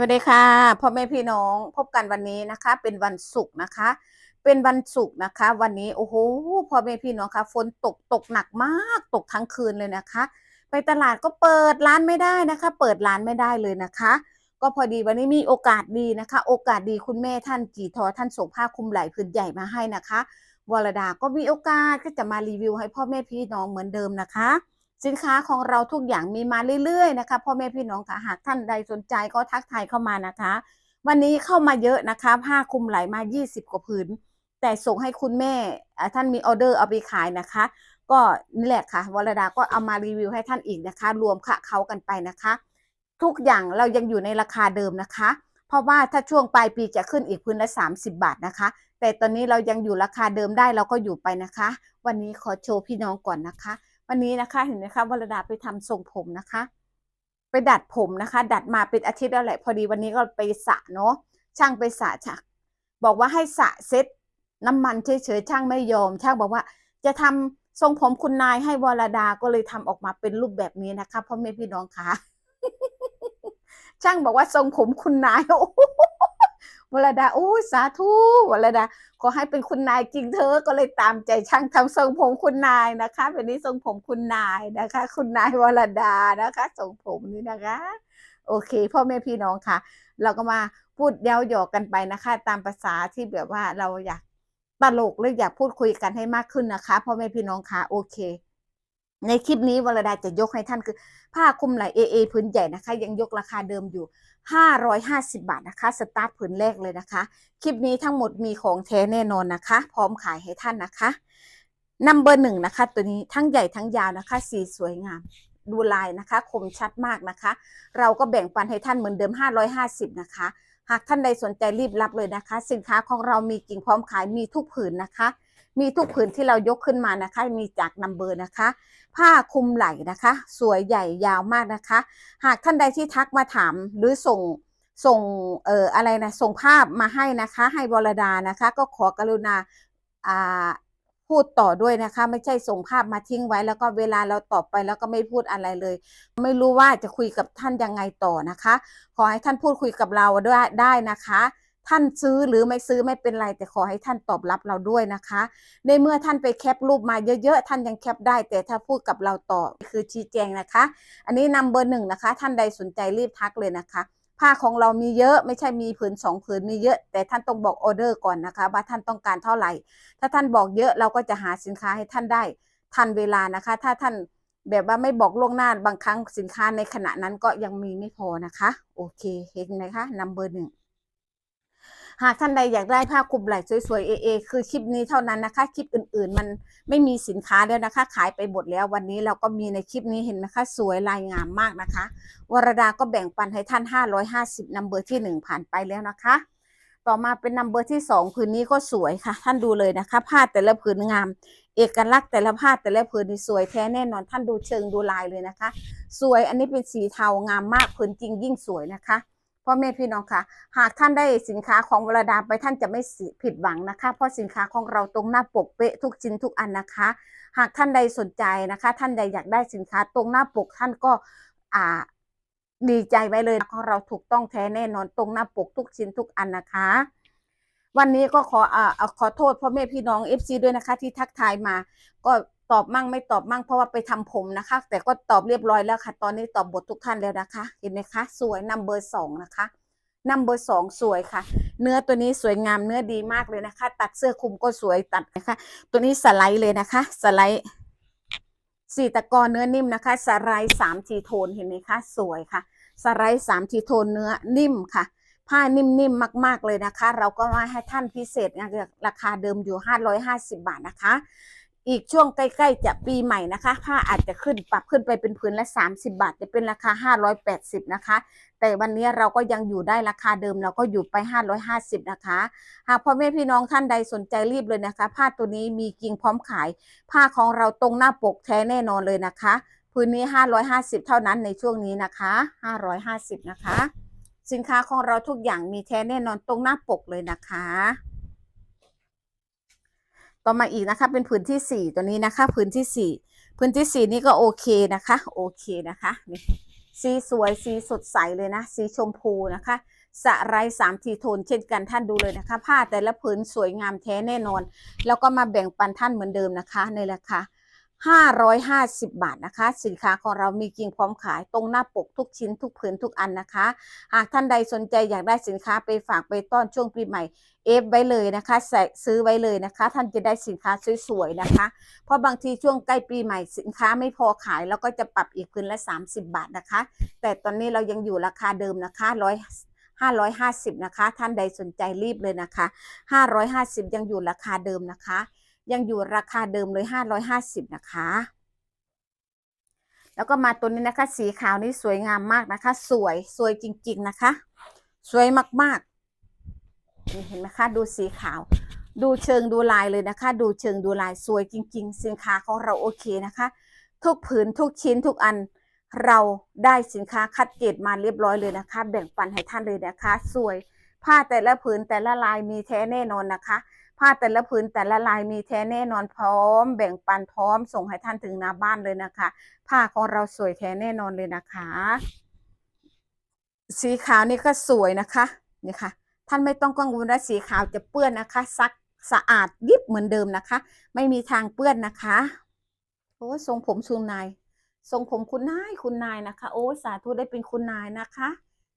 สวัสดีค่ะพ่อแม่พี่น้องพบกันวันนี้นะคะ เป็นวันศุกร์นะคะ เป็นวันศุกร์นะคะ วันนี้โอ้โหพ่อแม่พี่น้องคะฝนตกตกหนักมากตกทั้งคืนเลยนะคะ ไปตลาดก็เปิดร้านไม่ได้นะคะ เปิดร้านไม่ได้เลยนะคะ ก็พอดีวันนี้มีโอกาสดีนะคะ โอกาสดีคุณแม่ท่านจีทอท่านส่งผ้าคลุมไหล่พื้นใหญ่มาให้นะคะวรดาก็มีโอกาสก็จะมารีวิวให้พ่อแม่พี่น้องเหมือนเดิมนะคะ สินค้าของเราทุกอย่างมีมาเรื่อยๆนะคะพ่อแม่พี่น้องค่ะหากท่านใดสนใจก็ทักทายเข้ามานะคะ วันนี้เข้ามาเยอะนะคะ ผ้าคลุมไหลมา 20 กว่าผืนแต่ส่งให้คุณแม่ท่านมีออเดอร์เอาไปขายนะคะ ก็นี่แหละค่ะวรดาก็เอามารีวิวให้ท่านอีกนะคะ รวมค่ะเขากันไปนะคะ ทุกอย่างเรายังอยู่ในราคาเดิมนะคะ เพราะว่าถ้าช่วงปลายปีจะขึ้นอีกพื้นละ 30 บาทนะคะ แต่ตอนนี้เรายังอยู่ราคาเดิมได้เราก็อยู่ไปนะคะ วันนี้ขอโชว์พี่น้องก่อนนะคะ วันนี้นะคะเห็นไหมคะวรดาไปทำทรงผมนะคะ ไปดัดผมนะคะ ดัดมาเป็นอาทิตย์แล้วแหละพอดีวันนี้ก็ไปสระเนาะช่างไปสระชักบอกว่าให้สระเซ็ตน้ำมันเฉยๆช่างไม่ยอม ช่างบอกว่าจะทำทรงผมคุณนายให้วรดาก็เลยทำออกมาเป็นรูปแบบนี้นะคะพ่อแม่พี่น้องคะช่างบอกว่าทรงผมคุณนายโอ้ วรดาโอ้สาธุวรดาขอให้เป็นคุณนายจริงเธอก็เลยตามใจช่างทำทรงผมคุณนายนะคะเป็นนี้ทรงผมคุณนายนะคะ คุณนายวรดานะคะทรงผมนี้นะคะ โอเค พ่อแม่พี่น้องค่ะ เราก็มาพูดเย้าหยอกกันไปนะคะ ตามภาษาที่แบบว่าเราอยากตลกหรืออยากพูดคุยกันให้มากขึ้นนะคะพ่อแม่พี่น้องค่ะโอเค ในคลิปนี้วรดาจะยกให้ท่านคือ ผ้าคลุมไหล่เอเอพื้นใหญ่นะคะ ยังยกราคาเดิมอยู่ 550 บาทนะคะสตาร์ทผืนแรกเลยนะคะ คลิปนี้ทั้งหมดมีของแท้แน่นอนนะคะ พร้อมขายให้ท่านนะคะนัมเบอร์หนึ่งนะคะ ตัวนี้ทั้งใหญ่ทั้งยาวนะคะ สีสวยงาม ดูลายนะคะ คมชัดมากนะคะ เราก็แบ่งปันให้ท่านเหมือนเดิม 550 นะคะ หากท่านใดสนใจรีบรับเลยนะคะ สินค้าของเรามีกิ่งพร้อมขายมีทุกผืนนะคะ มีทุกผืนที่เรายกขึ้นมานะคะ มีจากนัมเบอร์นะคะ ผ้าคลุมไหล่นะคะ สวยใหญ่ยาวมากนะคะ หากท่านใดที่ทักมาถามหรือส่งส่งเอ่ออะไรนะส่งภาพมาให้นะคะ ให้วรดานะคะ ก็ขอกรุณาอ่าพูดต่อด้วยนะคะ ไม่ใช่ส่งภาพมาทิ้งไว้ แล้วก็เวลาเราตอบไปแล้วก็ไม่พูดอะไรเลย ไม่รู้ว่าจะคุยกับท่านยังไงต่อนะคะ ขอให้ท่านพูดคุยกับเราด้วยได้นะคะ ท่านซื้อหรือไม่ซื้อไม่เป็นไร แต่ขอให้ท่านตอบรับเราด้วยนะคะ ในเมื่อท่านไปแคปรูปมาเยอะๆ ท่านยังแคปได้ แต่ถ้าพูดกับเราต่อคือชี้แจงนะคะ อันนี้นำเบอร์หนึ่งนะคะ ท่านใดสนใจรีบทักเลยนะคะผ้าของเรามีเยอะไม่ใช่มีผืนสองผืนมีเยอะ แต่ท่านต้องบอกออเดอร์ก่อนนะคะว่าท่านต้องการเท่าไหร่ ถ้าท่านบอกเยอะเราก็จะหาสินค้าให้ท่านได้ทันเวลานะคะ ถ้าท่านแบบว่าไม่บอกล่วงหน้าบางครั้งสินค้าในขณะนั้นก็ยังมีไม่พอนะคะ โอเคเห็นไหมคะนำเบอร์หนึ่ง หากท่านใดอยากได้ผ้าคลุมไหล่สวยๆเอเอคือคลิปนี้เท่านั้นนะคะ คลิปอื่นๆ มันไม่มีสินค้าแล้วนะคะ ขายไปหมดแล้ววันนี้เราก็มีในคลิปนี้เห็นไหมคะ สวยลายงามมากนะคะ วรดาก็แบ่งปันให้ท่าน 550นัมเบอร์ที่ 1 ผ่านไปแล้วนะคะ ต่อมาเป็นนัมเบอร์ที่ 2 ผืนนี้ก็สวยค่ะ ท่านดูเลยนะคะ ผ้าแต่ละผืนงาม เอกลักษณ์แต่ละผ้าแต่ละผืนนี่สวยแท้แน่นอน ท่านดูเชิงดูลายเลยนะคะ สวยอันนี้เป็นสีเทางามมากผืนจริงยิ่งสวยนะคะ พ่อแม่พี่น้องคะหากท่านได้สินค้าของวรดาไปท่านจะไม่ผิดหวังนะคะ เพราะสินค้าของเราตรงหน้าปกเป๊ะทุกชิ้นทุกอันนะคะ หากท่านใดสนใจนะคะ ท่านใดอยากได้สินค้าตรงหน้าปกท่านก็อ่าดีใจไว้เลยของเราถูกต้องแท้แน่นอนตรงหน้าปกทุกชิ้นทุกอันนะคะ วันนี้ก็ขออ่าขอโทษพ่อแม่พี่น้องเอฟซีด้วยนะคะ ที่ทักทายมาก็ ตอบมั่งไม่ตอบมั่งเพราะว่าไปทำผมนะคะ แต่ก็ตอบเรียบร้อยแล้วค่ะ ตอนนี้ตอบบททุกท่านแล้วนะคะ เห็นไหมคะ สวยนัมเบอร์สองนะคะนัมเบอร์สองสวยค่ะ เนื้อตัวนี้สวยงามเนื้อดีมากเลยนะคะ ตัดเสื้อคลุมก็สวยตัดนะคะ ตัวนี้สไลด์เลยนะคะ สไลด์สี่ตะกอนเนื้อนิ่มนะคะ สไลด์สามทีโทนเห็นไหมคะ สวยค่ะ สไลด์สามทีโทนเนื้อนิ่มค่ะ ผ้านิ่มๆมาก ๆเลยนะคะ เราก็มาให้ท่านพิเศษนะราคาเดิมอยู่ 550 บาทนะคะ อีกช่วงใกล้ๆจะปีใหม่นะคะ ผ้าอาจจะขึ้นปรับขึ้นไปเป็นพื้นละ 30 บาท จะเป็นราคา 580 นะคะ แต่วันนี้เราก็ยังอยู่ได้ราคาเดิมเราก็อยู่ไป 550 นะคะ หากพ่อแม่พี่น้องท่านใดสนใจรีบเลยนะคะ ผ้าตัวนี้มีกิ่งพร้อมขาย ผ้าของเราตรงหน้าปกแท้แน่นอนเลยนะคะพื้นนี้ 550 เท่านั้นในช่วงนี้นะคะ 550 นะคะ สินค้าของเราทุกอย่างมีแท้แน่นอนตรงหน้าปกเลยนะคะ ต่อมาอีกนะคะ เป็นผืนที่สี่ตัวนี้นะคะ ผืนที่สี่ผืนที่สี่นี่ก็โอเคนะคะ โอเคนะคะนี่สีสวยสีสดใสเลยนะ สีชมพูนะคะสะไรสามทีโทนเช่นกันท่านดูเลยนะคะ ผ้าแต่ละผืนสวยงามแท้แน่นอน แล้วก็มาแบ่งปันท่านเหมือนเดิมนะคะในราคา 550 บาทนะคะ สินค้าของเรามีจริงพร้อมขายตรงหน้าปกทุกชิ้นทุกผืนทุกอันนะคะ หากท่านใดสนใจอยากได้สินค้าไปฝากไปต้อนช่วงปีใหม่เอฟไว้เลยนะคะใส่ซื้อไว้เลยนะคะ ท่านจะได้สินค้าสวยๆนะคะ เพราะบางทีช่วงใกล้ปีใหม่สินค้าไม่พอขายแล้วก็จะปรับอีกพื้นละ 30 บาทนะคะ แต่ตอนนี้เรายังอยู่ราคาเดิมนะคะร้อย550 นะคะ ท่านใดสนใจรีบเลยนะคะ 550 ยังอยู่ราคาเดิมนะคะ ยังอยู่ราคาเดิมเลย 550 นะคะ แล้วก็มาตัวนี้นะคะ สีขาวนี่สวยงามมากนะคะ สวยสวยจริง ๆนะคะ สวยมากๆนี่เห็นไหมคะ ดูสีขาว ดูเชิงดูลายเลยนะคะ ดูเชิงดูลายสวยจริง ๆ สินค้าของเราโอเคนะคะ ทุกผืนทุกชิ้นทุกอันเราได้สินค้าคัดเกรดมาเรียบร้อยเลยนะคะ แบ่งปันให้ท่านเลยนะคะ สวย ผ้าแต่ละผืนแต่ละลายมีแท้แน่นอนนะคะ ผ้าแต่ละผืนแต่ละลายมีแท้แน่นอนพร้อม แบ่งปันพร้อมส่งให้ท่านถึงหน้าบ้านเลยนะคะ ผ้าของเราสวยแท้แน่นอนเลยนะคะ สีขาวนี่ก็สวยนะคะนี่ค่ะ ท่านไม่ต้องกังวลว่าสีขาวจะเปื้อนนะคะ ซักสะอาดยิบเหมือนเดิมนะคะ ไม่มีทางเปื้อนนะคะโอ้ทรงผมชุนนายทรงผมคุณนายคุณนายนะคะ โอ้สาธุได้เป็นคุณนายนะคะ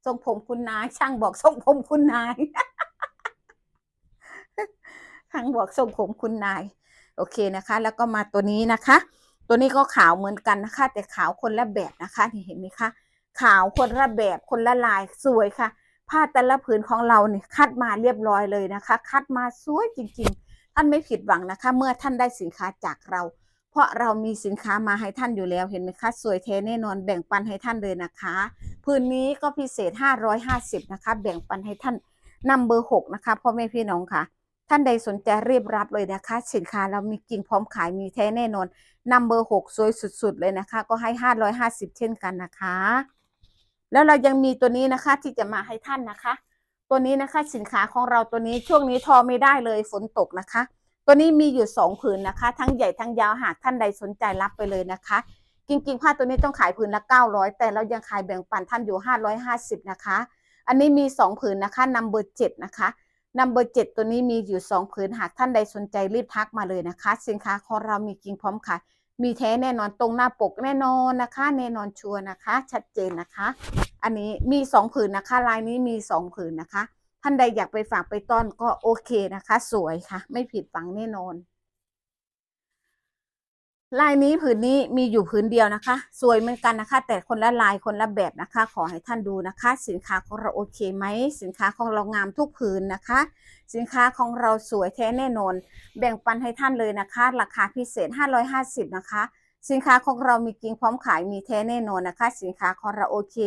ทรงผมคุณนาย ช่างบอกทรงผมคุณนายช่างบอกทรงผมคุณนาย โอเคนะคะ แล้วก็มาตัวนี้นะคะ ตัวนี้ก็ขาวเหมือนกันนะคะ แต่ขาวคนละแบบนะคะนี่เห็นไหมคะขาวคนละแบบคนละลายสวยค่ะ ผ้าแต่ละผืนของเราเนี่ยคัดมาเรียบร้อยเลยนะคะ คัดมาสวยจริง ๆ ท่านไม่ผิดหวังนะคะ เมื่อท่านได้สินค้าจากเรา เพราะเรามีสินค้ามาให้ท่านอยู่แล้วเห็นไหมคะ สวยเทแน่นอนแบ่งปันให้ท่านเลยนะคะผืนนี้ก็พิเศษ 550 นะคะ แบ่งปันให้ท่านนำเบอร์ 6 นะคะพ่อแม่พี่น้องค่ะ ท่านใดสนใจรีบรับเลยนะคะ สินค้าเรามีจริงพร้อมขายมีแท้แน่นอนนำเบอร์ 6 สวยสุด ๆ เลยนะคะ ก็ให้ 550 เช่นกันนะคะ แล้วเรายังมีตัวนี้นะคะที่จะมาให้ท่านนะคะ ตัวนี้นะคะสินค้าของเราตัวนี้ช่วงนี้ทอไม่ได้เลยฝนตกนะคะ ตัวนี้มีอยู่สองผืนนะคะ ทั้งใหญ่ทั้งยาวหากท่านใดสนใจรับไปเลยนะคะ จริงๆผ้าตัวนี้ต้องขายผืนละ900 แต่เรายังขายแบ่งปันท่านอยู่ 550 นะคะ อันนี้มี2ผืนนะคะนัมเบอร์7นะคะนัมเบอร์7ตัวนี้มีอยู่2ผืนหากท่านใดสนใจรีบทักมาเลยนะคะ สินค้าของเรามีจริงพร้อมขายมีแท้แน่นอนตรงหน้าปกแน่นอนนะคะ แน่นอนชัวร์นะคะ ชัดเจนนะคะ อันนี้มี2ผืนนะคะ ลายนี้มี2ผืนนะคะ ท่านใดอยากไปฝากไปต้อนก็โอเคนะคะ สวยค่ะ ไม่ผิดหวังแน่นอน ลายนี้ผืนนี้มีอยู่ผืนเดียวนะคะ สวยเหมือนกันนะคะ แต่คนละลายคนละแบบนะคะ ขอให้ท่านดูนะคะ สินค้าของเราโอเคไหมสินค้าของเรางามทุกผืนนะคะ สินค้าของเราสวยแท้แน่นอน แบ่งปันให้ท่านเลยนะคะ ราคาพิเศษ 550 นะคะ สินค้าของเรามีจริงพร้อมขายมีแท้แน่นอนนะคะ สินค้าของเราโอเค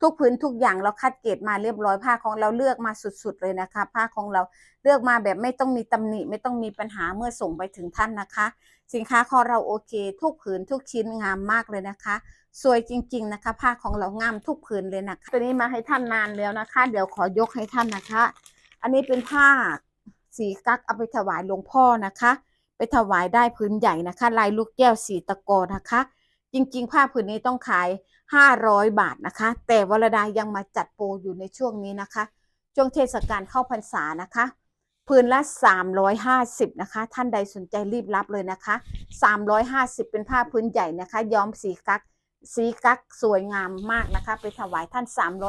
ทุกพื้นทุกอย่างเราคัดเกรดมาเรียบร้อยผ้าของเราเลือกมาสุดๆเลยนะคะ ผ้าของเราเลือกมาแบบไม่ต้องมีตำหนิไม่ต้องมีปัญหาเมื่อส่งไปถึงท่านนะคะ สินค้าของเราโอเค ทุกผืนทุกชิ้นงามมากเลยนะคะ สวยจริง ๆนะคะ ผ้าของเรางามทุกผืนเลยนะคะตัวนี้มาให้ท่านนานแล้วนะคะ เดี๋ยวขอยกให้ท่านนะคะ อันนี้เป็นผ้าสีกั๊กเอาไปถวายหลวงพ่อนะคะ ไปถวายได้ผืนใหญ่นะคะ ลายลูกแก้วสีตะกอนะคะ จริงๆ ผ้าผืนนี้ต้องขาย 500 บาทนะคะ แต่วรดายังมาจัดโปรอยู่ในช่วงนี้นะคะ ช่วงเทศกาลเข้าพรรษานะคะผืนละ 350 นะคะ ท่านใดสนใจรีบรับเลยนะคะ 350 เป็นผ้าพื้นใหญ่นะคะ ย้อมสีกักสีกักสวยงามมากนะคะ ไปถวายท่าน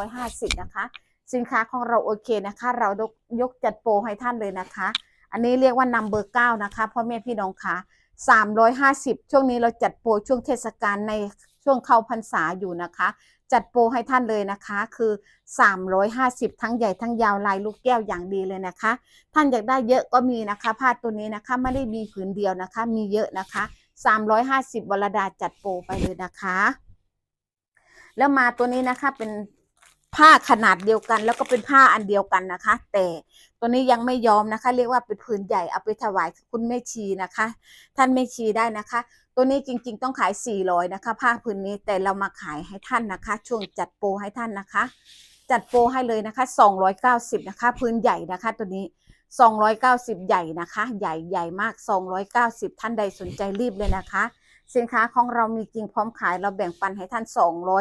350 นะคะ สินค้าของเราโอเคนะคะ เรายกจัดโปรให้ท่านเลยนะคะ อันนี้เรียกว่านัมเบอร์เก้านะคะพ่อแม่พี่น้องคะ350ช่วงนี้เราจัดโปรช่วงเทศกาลในช่วงเข้าพรรษาอยู่นะคะ จัดโปรให้ท่านเลยนะคะ คือ 350 ทั้งใหญ่ทั้งยาวลายลูกแก้วอย่างดีเลยนะคะ ท่านอยากได้เยอะก็มีนะคะผ้าตัวนี้นะคะไม่ได้มีผืนเดียวนะคะ มีเยอะนะคะ 350วรดาจัดโปรไปเลยนะคะ แล้วมาตัวนี้นะคะเป็น ผ้าขนาดเดียวกัน แล้วก็เป็นผ้าอันเดียวกันนะคะ แต่ตัวนี้ยังไม่ยอมนะคะ เรียกว่าเป็นผืนใหญ่เอาไปถวายคุณแม่ชีนะคะ ท่านแม่ชีได้นะคะ ตัวนี้จริงๆ ต้องขาย 400 นะคะ ผ้าผืนนี้แต่เรามาขายให้ท่านนะคะ ช่วงจัดโปรให้ท่านนะคะ จัดโปรให้เลยนะคะ 290 นะคะพื้นใหญ่นะคะ ตัวนี้ 290 ใหญ่นะคะ ใหญ่ใหญ่มาก 290 ท่านใดสนใจรีบเลยนะคะ สินค้าของเรามีจริงพร้อมขายเราแบ่งปันให้ท่าน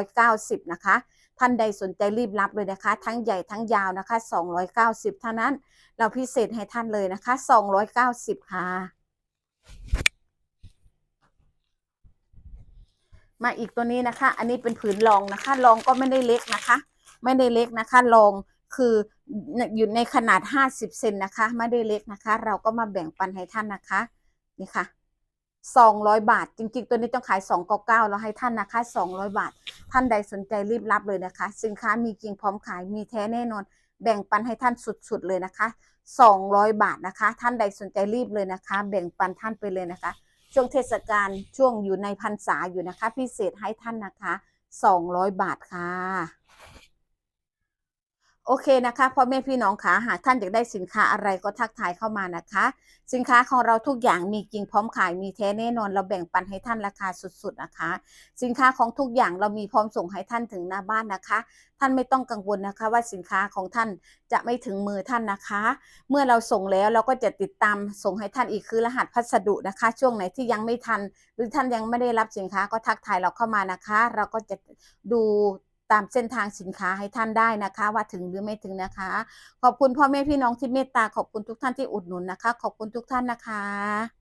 290 นะคะ ท่านใดสนใจรีบรับเลยนะคะ ทั้งใหญ่ทั้งยาวนะคะ 290 เท่านั้น เราพิเศษให้ท่านเลยนะคะ 290 ค่ะ มาอีกตัวนี้นะคะ อันนี้เป็นผืนรองนะคะรองก็ไม่ได้เล็กนะคะ ไม่ได้เล็กนะคะรองคืออยู่ในขนาด 50 เซนนะคะ ไม่ได้เล็กนะคะ เราก็มาแบ่งปันให้ท่านนะคะ นี่ค่ะ 200 บาท จริง ๆ ตัวนี้ต้องขาย 299เราให้ท่านนะคะ 200 บาท ท่านใดสนใจรีบรับเลยนะคะ สินค้ามีจริงพร้อมขายมีแท้แน่นอน แบ่งปันให้ท่านสุดๆเลยนะคะ 200 บาทนะคะ ท่านใดสนใจรีบเลยนะคะ แบ่งปันท่านไปเลยนะคะ ช่วงเทศกาลช่วงอยู่ในพรรษาอยู่นะคะ พิเศษให้ท่านนะคะ 200 บาทค่ะ โอเคนะคะพ่อแม่พี่น้องคะหากท่านอยากได้สินค้าอะไรก็ทักทายเข้ามานะคะ สินค้าของเราทุกอย่างมีจริงพร้อมขายมีแท้แน่นอนเราแบ่งปันให้ท่านราคาสุดๆนะคะ สินค้าของทุกอย่างเรามีพร้อมส่งให้ท่านถึงหน้าบ้านนะคะ ท่านไม่ต้องกังวลนะคะ ว่าสินค้าของท่านจะไม่ถึงมือท่านนะคะ เมื่อเราส่งแล้วเราก็จะติดตามส่งให้ท่านอีกคือรหัสพัสดุนะคะ ช่วงไหนที่ยังไม่ทัน หรือท่านยังไม่ได้รับสินค้าก็ทักทายเราเข้ามานะคะ เราก็จะดู ตามเส้นทางสินค้าให้ท่านได้นะคะ ว่าถึงหรือไม่ถึงนะคะ ขอบคุณพ่อแม่พี่น้องที่เมตตาขอบคุณทุกท่านที่อุดหนุนนะคะ ขอบคุณทุกท่านนะคะ